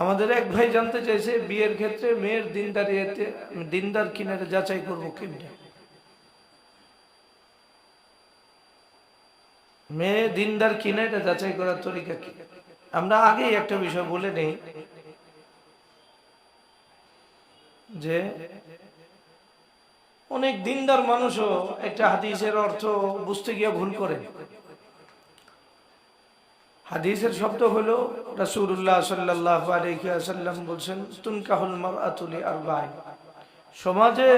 আমাদের এক ভাই জানতে চাইছে, বিয়ের ক্ষেত্রে মেয়ের দিনদারিতে দিনদার কিনারে যাচাই করব কেমনি মেয়ে দিনদার কিনা এটা যাচাই করার তরিকা কি? আমরা আগেই একটা বিষয় বলে নেই যে অনেক দিনদার মানুষও একটা হাদিসের অর্থ বুঝতে গিয়ে ভুল করে। হাদিসের শব্দ হলো আলাইহি ওয়াসাল্লাম বলছেন, তুনকাহুল মারআতুলি আরবাঈন সমাজে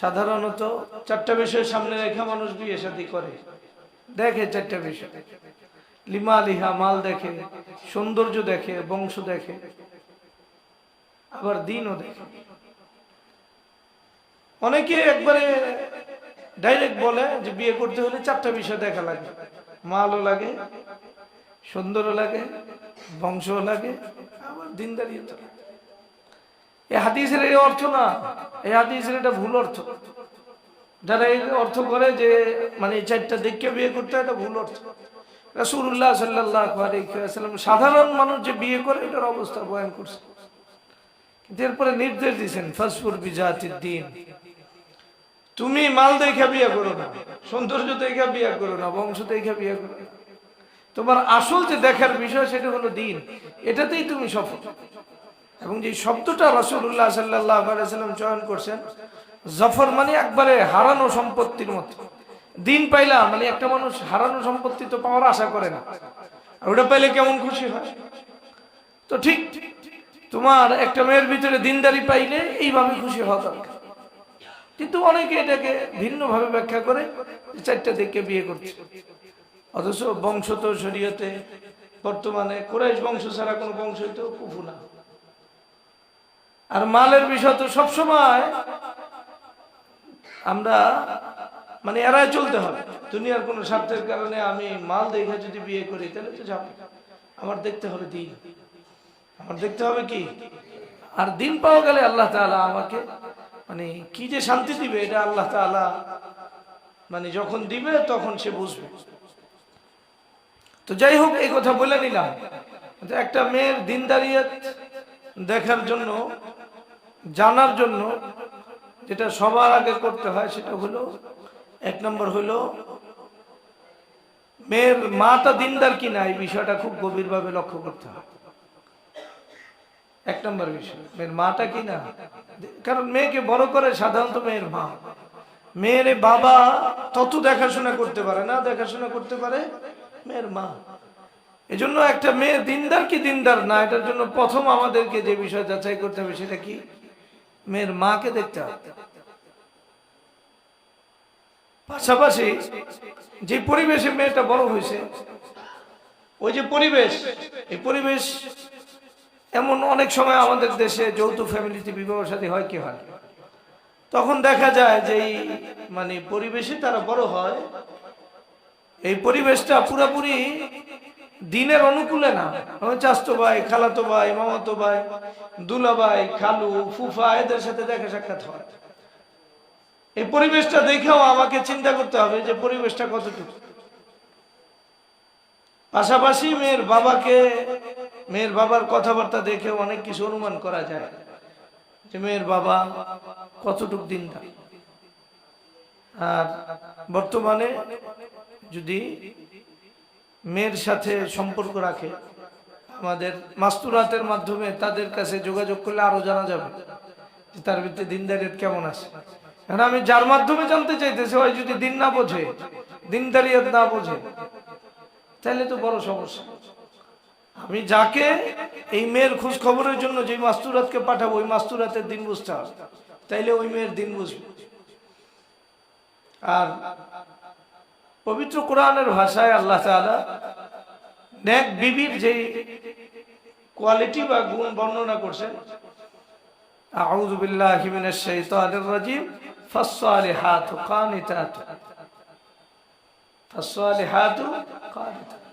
সাধারণত চারটা বিষয় সামনে রেখে মানুষ বিয়ে শাদী করে। দেখে চারটা বিষয়। লিমা লিহা, মাল দেখে, সৌন্দর্য দেখে, বংশ দেখে, আবার দিনও দেখে। অনেকে একবারে ডাইরেক্ট বলে যে বিয়ে করতে হলে চারটা বিষয় দেখা লাগে মালও লাগে, সুন্দরও লাগে, বংশও লাগে, আবার দিনদারিও লাগে এই হাদিসের এই অর্থ না এই হাদিসের এটা ভুল অর্থ। যারা এই অর্থ করে যে মানে এই চারটা দেখকে বিয়ে করতে এটা ভুল অর্থ। আলাইহি ওয়াসাল্লাম সাধারণ মানুষ যে বিয়ে করে, এটার অবস্থা বয়ান করছে। কিন্তু এরপরে নির্দেশ দিয়েছেন ফাসফুর বিজাতির দিন। তুমি মাল দেখে বিয়ে করো না, সৌন্দর্য দেখে বিয়ে করো না, বংশ দেখে বিয়ে করো না। তোমার আসল যে দেখার বিষয় সেটা হলো দিন, এটাতেই তুমি সফল। এবং যে শব্দটা রসুল্লাহ সাল্লাহ সাল্লাম চয়ন করছেন, জফর মানে একবারে হারানো সম্পত্তির মতো। দিন পাইলাম মানে একটা মানুষ হারানো সম্পত্তি তো পাওয়ার আশা করে না, আর ওটা পাইলে কেমন খুশি হয়? তো ঠিক তোমার একটা মেয়ের ভিতরে দিনদারি পাইলে এইভাবে খুশি হওয়া দরকার। কিন্তু অনেকে এটাকে ভিন্নভাবে ব্যাখ্যা করে চারটা দিকে বিয়ে করছে। অথচ বংশ তো শরীয়তে বর্তমানে কোরাইশ বংশ ছাড়া কোনো বংশ তো কুফু না। আর মালের বিষয় তো সবসময় আমরা মানে এড়ায় চলতে হবে। দুনিয়ার কোনো স্বার্থের কারণে আমি মাল দেখে যদি বিয়ে করি, তাহলে তো যাব। আমার দেখতে হবে দিন। আমার দেখতে হবে কি? আর দিন পাওয়া গেলে আল্লাহ তাআলা আমাকে মানে কি যে শান্তি দিবে, এটা আল্লাহ তাআলা মানে যখন দিবে তখন সে বুঝবে। তো যাই হোক, এই কথা বলে নিলাম। একটা মেয়ের দিনদারিয়ত দেখার জন্য, জানার জন্য যেটা সবার আগে করতে হয় সেটা হলো, এক নম্বর হলো, মেয়ের মাটা দিনদার কিনা এই বিষয়টা খুব গভীরভাবে লক্ষ্য করতে হয়। এক নম্বর বিষয়। মেয়ের মাটা কি না? কারণ মেয়েকে বড় করে সাধারণত মেয়ের মা। মেয়ের বাবা তত দেখাশোনা করতে পারে না, দেখাশোনা করতে পারে মেয়ের মা। এজন্য একটা মেয়ে দিনদার কি দিনদার না, এটার জন্য প্রথম আমাদেরকে যে বিষয় যাচাই করতে হবে সেটা কি? মেয়ের মাকে দেখতে হবে। পাশাপাশি যে পরিবেশে মেয়েটা বড় হয়েছে, ওই যে পরিবেশ, এই পরিবেশ এমন অনেক সময় আমাদের দেশে যৌথ ফ্যামিলিতে বিবাহ সাথী হয়, কি হয়? তখন দেখা যায় যে মানে পরিবেশে তারা বড় হয়, এই পরিবেশটা পুরাপুরি দিনের অনুকূলে না। চাস্তো ভাই, খালাতো ভাই, মামাতো ভাই, দুলা ভাই, খালু, ফুফা, এদের সাথে দেখা সাক্ষাৎ হয়। এই পরিবেশটা দেখেও আমাকে চিন্তা করতে হবে যে পরিবেশটা কতটুকু। পাশাপাশি মেয়ের বাবাকে মেয়ের বাবার কথাবার্তা দেখে অনেক কিছু অনুমান করা যায় যে মেয়ের বাবা কতটুক দিনটা আর বর্তমানে যদি মেয়ের সাথে সম্পর্ক রাখে, আমাদের মাস্তুরাতের মাধ্যমে তাদের কাছে যোগাযোগ করলে আরও জানা যাবে যে তার ভিতরে দিনদারিয়ত কেমন আছে। কারণ আমি যার মাধ্যমে জানতে চাইতেছি, ওই যদি দিন না বোঝে, দিনদারিয়ত না বোঝে, তাহলে তো বড় সমস্যা। আমি যাকে এই মেয়ের খোঁজ খবরের জন্য যে মাস্তুরাতকে পাঠাবো, ওই মাস্তুরাতের দিন বুঝতে হবে তাইলে ওই মেয়ের দিন বুঝবে। আর পবিত্র কোরআনের ভাষায় আল্লাহ তাআলা নেক বিবির যে কোয়ালিটি বা গুণ বর্ণনা করছেন, আউযু বিল্লাহি মিনাশ শাইতানির রাজিম, ফাসসালিহাতু কানিতাতু। ফাসসালিহাতু কানিতাতু।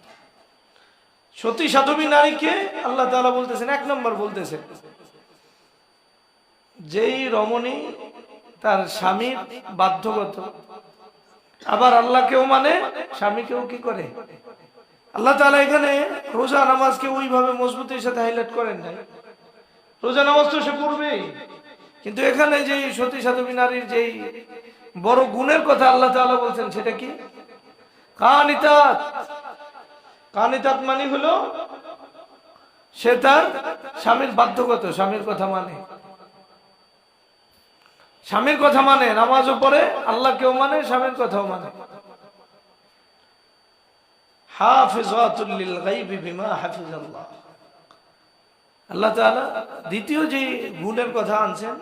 সতী সাধবী নারীকে আল্লাহ তাআলা বলতেছেন, এক নম্বর বলতেছেন যেই রমণী তার স্বামীর বাধ্যগত, আবার আল্লাহকেও মানে স্বামীকেও কি করে? আল্লাহ তাআলা এখানে রোজা নামাজকে ওইভাবে মজবুতির সাথে হাইলাইট করেন নাই। রোজা নামাজ তো সে পড়বেই, কিন্তু এখানে যে সতী সাধবী নারীর যেই বড় গুণের কথা আল্লাহ তাআলা বলছেন, সেটা কি? কানিতাত কানিতাত মানে হলো সে তার স্বামীর বাধ্যগত, স্বামীর কথা মানে। স্বামীর কথা মানে নামাজও পড়ে আল্লাহ কেউ মানে স্বামীর কথাও মানে। আল্লাহ দ্বিতীয় যে গুণের কথা আনছেন